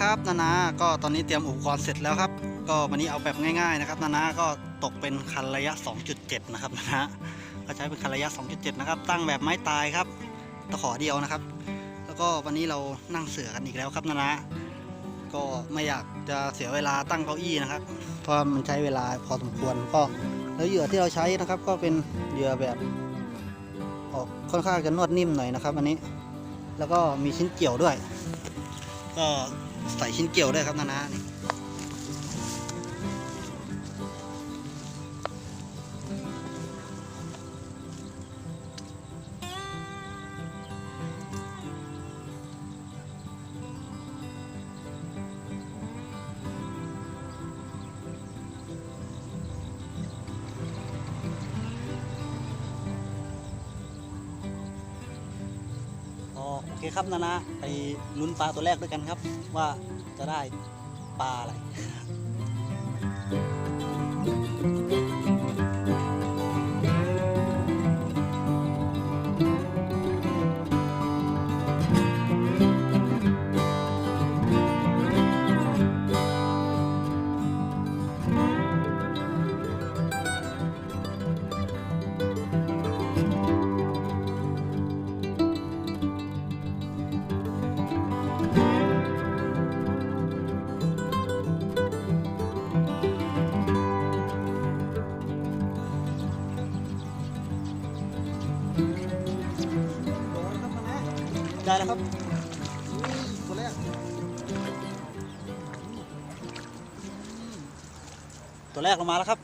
ครับนานาก็ตอนนี้เตรียมอุปกรณ์เสร็จแล้วครับ ก็วันนี้เอาแบบง่ายๆนะครับนานาก็ตกเป็นคันระยะ 2.7 นะครับนานาก็ใช้เป็นคันระยะ 2.7 นะครับ ตั้งแบบไม้ตายครับตะขอเดียวนะครับ แล้วก็วันนี้เรานั่งเสือกันอีกแล้วครับนานาก็ไม่อยากจะเสียเวลาตั้งเก้าอี้นะครับ เพราะมันใช้เวลาพอสมควรก็แล้วเหยื่อที่เราใช้นะครับ ก็เป็นเหยื่อแบบออกค่อนข้างจะนวดนิ่มหน่อยนะครับ อันนี้ แล้วก็มีชิ้นเกี่ยวด้วย ก็ ใส่ชิ้นเกี่ยวด้วยครับนานานี่ คครับนานะไปลุ้นปลาตัวแรกด้วยกันครับ ว่าจะได้ปลาอะไร ตัวแรกลงมาแล้วครับ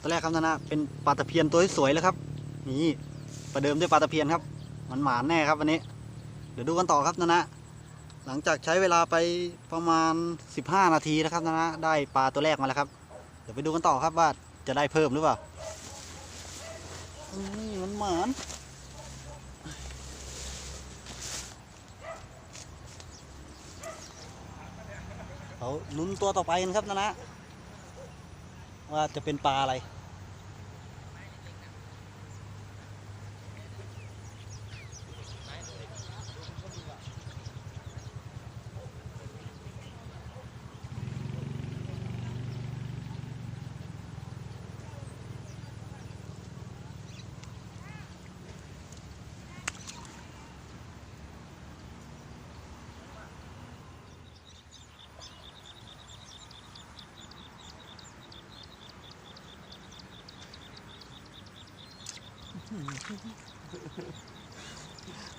ตัวแรกครับนานาเป็นปลาตะเพียนตัวที่สวยเลยครับ นี่ประเดิมด้วยปลาตะเพียนครับมันหมานแน่ครับวันนี้ เดี๋ยวดูกันต่อครับนานาหลังจากใช้เวลาไปประมาณ 15 นาทีนะครับนานาได้ปลาตัวแรกมาแล้วครับ เดี๋ยวไปดูกันต่อครับว่าจะได้เพิ่มหรือเปล่านี่มันหมานเขา ลุ้นตัวต่อไปนะครับนะนะว่าจะเป็นปลาอะไร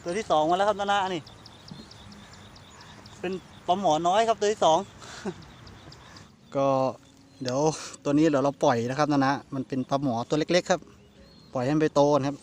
ตัวที่สองมาแล้วครับนานานี่ เป็นปลาหมอน้อยครับตัวที่สอง ก็เดี๋ยวตัวนี้เดี๋ยวเราปล่อยนะครับนานะมันเป็นปลาหมอตัวเล็ก ๆ ครับ ปล่อยให้มันไปโตนะครับ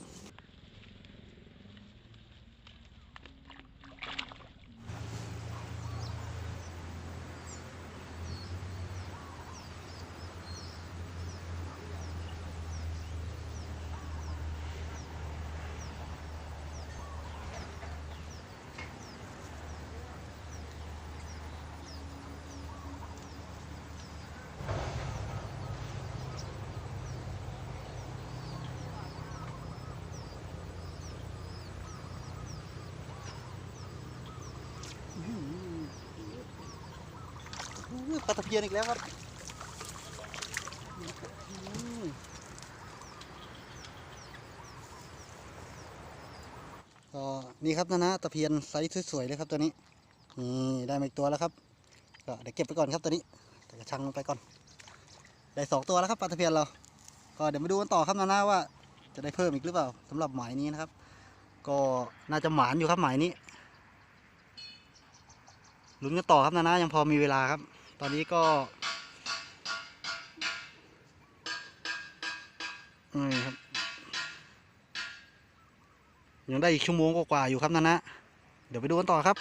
ปลาตะเพียนอีกแล้วครับก็นี่ครับนะนะตะเพียนไซส์สวยๆเลยครับตัวนี้นี่ได้มาอีกตัวแล้วครับก็เดี๋ยวเก็บไปก่อนครับตัวนี้แต่กระชังไปก่อน ได้สองตัวแล้วครับปลาตะเพียนเรา ก็เดี๋ยวมาดูกันต่อครับนะนะว่า จะได้เพิ่มอีกหรือเปล่าสำหรับหมายนี้นะครับ ก็น่าจะหมานอยู่ครับหมายนี้ลุ้นกันต่อครับนะนะยังพอมีเวลาครับ ตอนนี้ก็นี่ครับ ยังได้อีกชั่วโมงกว่าๆอยู่ครับนะนะ เดี๋ยวไปดูกันต่อครับ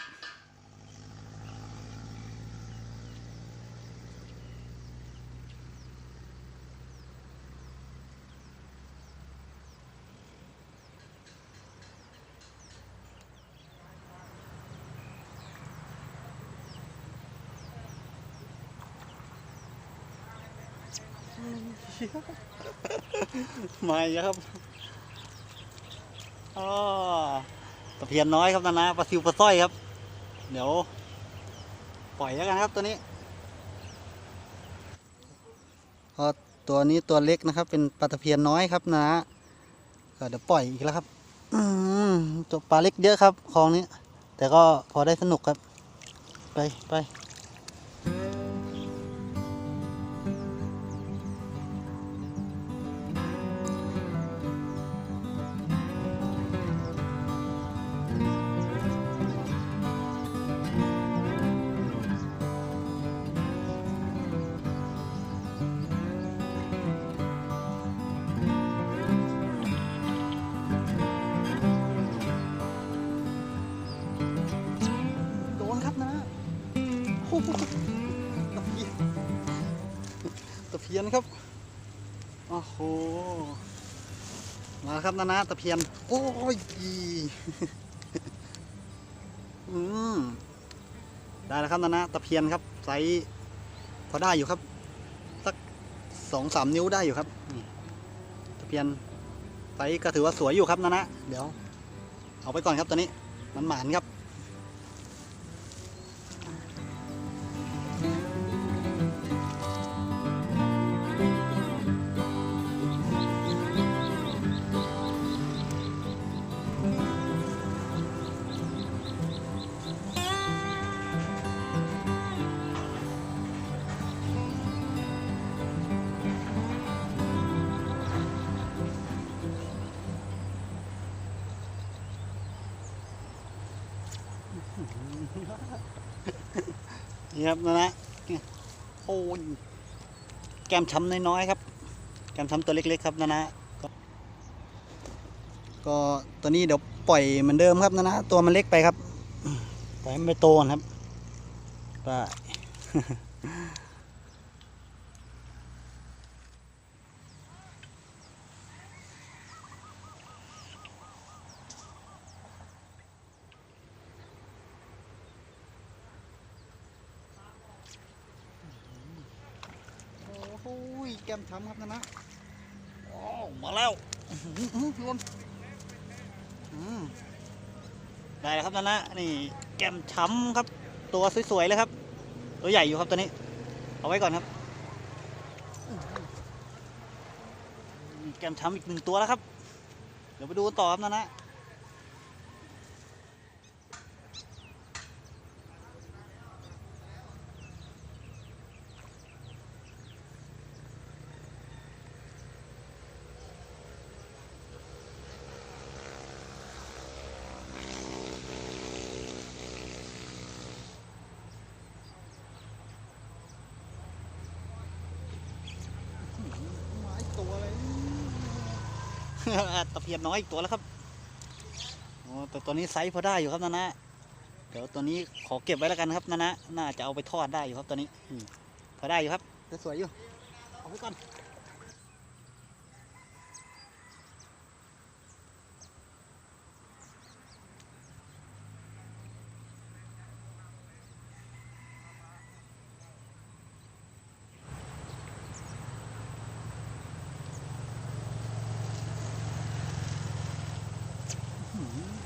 มาอีกแล้วครับอ๋อตะเพียนน้อยครับนะนะปลาซิวปลาสร้อยครับ เดี๋ยว ปล่อยแล้วกันครับตัวนี้พอตัวนี้ตัวเล็กนะครับ เป็นปลาตะเพียนน้อยครับนะก็เดี๋ยวปล่อยอีกแล้วครับอตัวปลาเล็กเยอะครับคลองนี้ แต่ก็พอได้สนุกครับ ไปไป ตะเพียนครับ โอ้โห มาครับนะนะตะเพียน โอ้ยอืมได้แล้วครับนะนะตะเพียนครับไซส์พอได้อยู่ครับสักสองสามนิ้วได้อยู่ครับตะเพียนไซส์ก็ถือว่าสวยอยู่ครับนะนะเดี๋ยว เอาไปก่อนครับตัวนี้ มันหมานครับ นี่ครับนะนะโอ้ยแก้มช้ำน้อยๆครับ แก้มช้ำตัวเล็กๆครับนะนะก็ก็ตัวนี้เดี๋ยวปล่อยเหมือนเดิมครับนะนะตัวมันเล็กไปครับปล่อยไมันไปโตนครับไป โอ้โหแก้ม ช้ำครับนะนะโอ้มาแล้วอื้อหือโดนอืมได้แล้วครับนะนะนี่แก้มช้ำครับ ตัวสวยๆเลยครับ ตัวใหญ่อยู่ครับตัวนี้ เอาไว้ก่อนครับอื้อหือแก้มช้ำอีกหนึ่งตัวแล้วครับ เดี๋ยวไปดูกันต่อครับนะนะ ตะเพียบน้อยอีกตัวแล้วครับโอ้แต่ตัวนี้ไซส์พอได้อยู่ครับนะนะเดี๋ยวตัวนี้ขอเก็บไว้แล้วกันครับนะนะน่าจะเอาไปทอดได้อยู่ครับตัวนี้พอได้อยู่ครับสวยอยู่เอาไว้ก่อน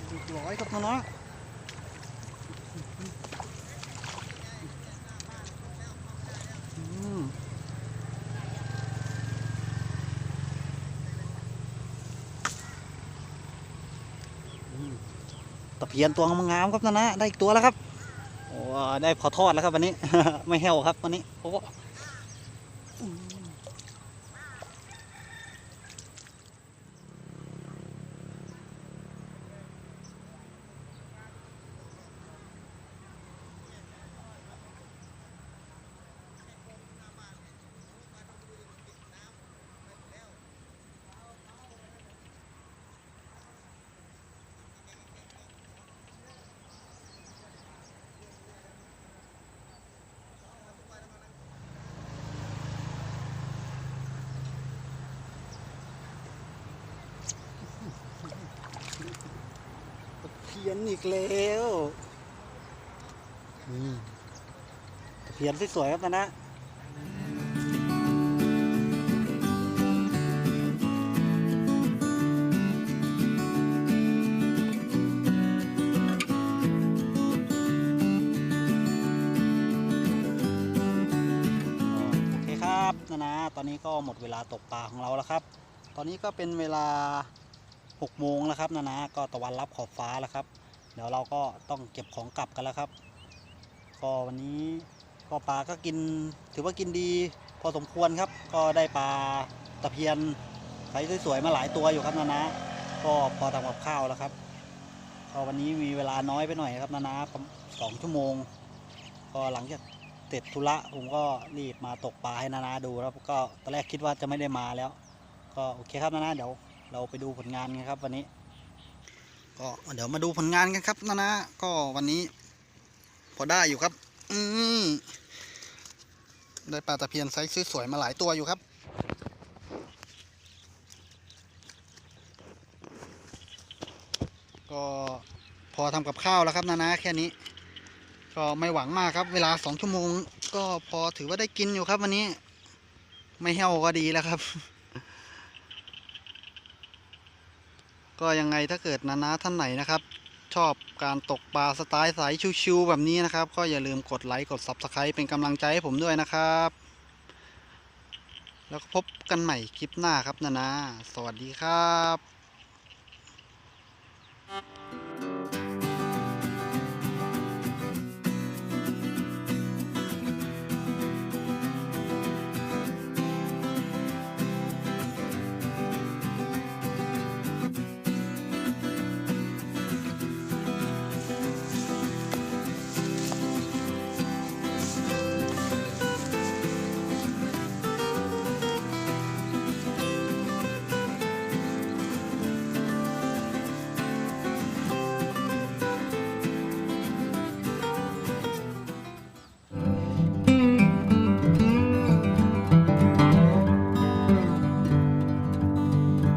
เร้อยครับนะนะอืมอืมตะเพียนตัวงามครับนะนะได้อีกตัวแล้วครับโอ้ได้พอทอดแล้วครับวันนี้ ไม่แห้วครับวันนี้โอ้ พียนอีกแล้วนี่ตะเพียนสวยๆครับนะครับนะนะตอนนี้ก็หมดเวลาตกปลาของเราแล้วครับ ตอนนี้ก็เป็นเวลา 6โมงแล้วครับนะนะก็ตะวันรับขอบฟ้าแล้วครับ เดี๋ยวเราก็ต้องเก็บของกลับกันแล้วครับ ก็วันนี้ก็ปลาก็กินถือว่ากินดีพอสมควรครับ ก็ได้ปลาตะเพียนไซส์สวยๆมาหลายตัวอยู่ครับนะนะก็พอทำกับข้าวแล้วครับก็วันนี้มีเวลาน้อยไปหน่อยครับนะนะสองชั่วโมง ก็หลังจากเสร็จธุระผมก็รีบมาตกปลาให้นานาดูครับก็ตอนแรกคิดว่าจะไม่ได้มาแล้ว ก็โอเคครับนานาเดี๋ยว เราไปดูผลงานกันครับวันนี้ ก็เดี๋ยวมาดูผลงานกันครับนานาก็วันนี้ พอได้อยู่ครับ อืมได้ปลาตะเพียนไซส์สวยๆมาหลายตัวอยู่ครับก็พอทำกับข้าวแล้วครับนานาแค่นี้ ก็ไม่หวังมากครับ เวลาสองชั่วโมง ก็พอถือว่าได้กินอยู่ครับวันนี้ ไม่เหี่ยวก็ดีแล้วครับ ก็ยังไงถ้าเกิดนานาท่านไหนนะครับ ชอบการตกปลาสไตล์สายชิวๆแบบนี้นะครับ ก็อย่าลืมกดไลค์กด Subscribe เป็นกำลังใจให้ผมด้วยนะครับ แล้วก็พบกันใหม่คลิปหน้าครับนานา สวัสดีครับ